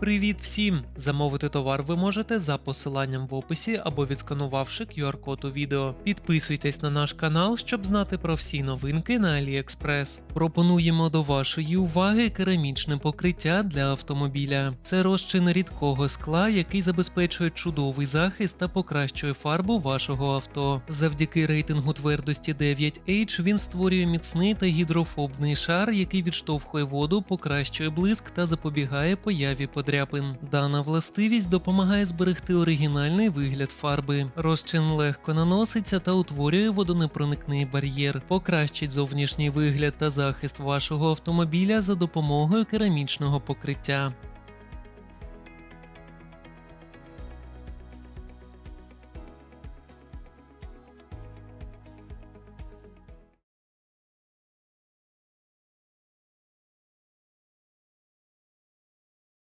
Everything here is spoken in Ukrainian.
Привіт всім! Замовити товар ви можете за посиланням в описі або відсканувавши QR-код у відео. Підписуйтесь на наш канал, щоб знати про всі новинки на AliExpress. Пропонуємо до вашої уваги керамічне покриття для автомобіля. Це розчин рідкого скла, який забезпечує чудовий захист та покращує фарбу вашого авто. Завдяки рейтингу твердості 9H він створює міцний та гідрофобний шар, який відштовхує воду, покращує блиск та запобігає появі подряпин. Дана властивість допомагає зберегти оригінальний вигляд фарби. Розчин легко наноситься та утворює водонепроникний бар'єр, покращить зовнішній вигляд та захист вашого автомобіля за допомогою керамічного покриття.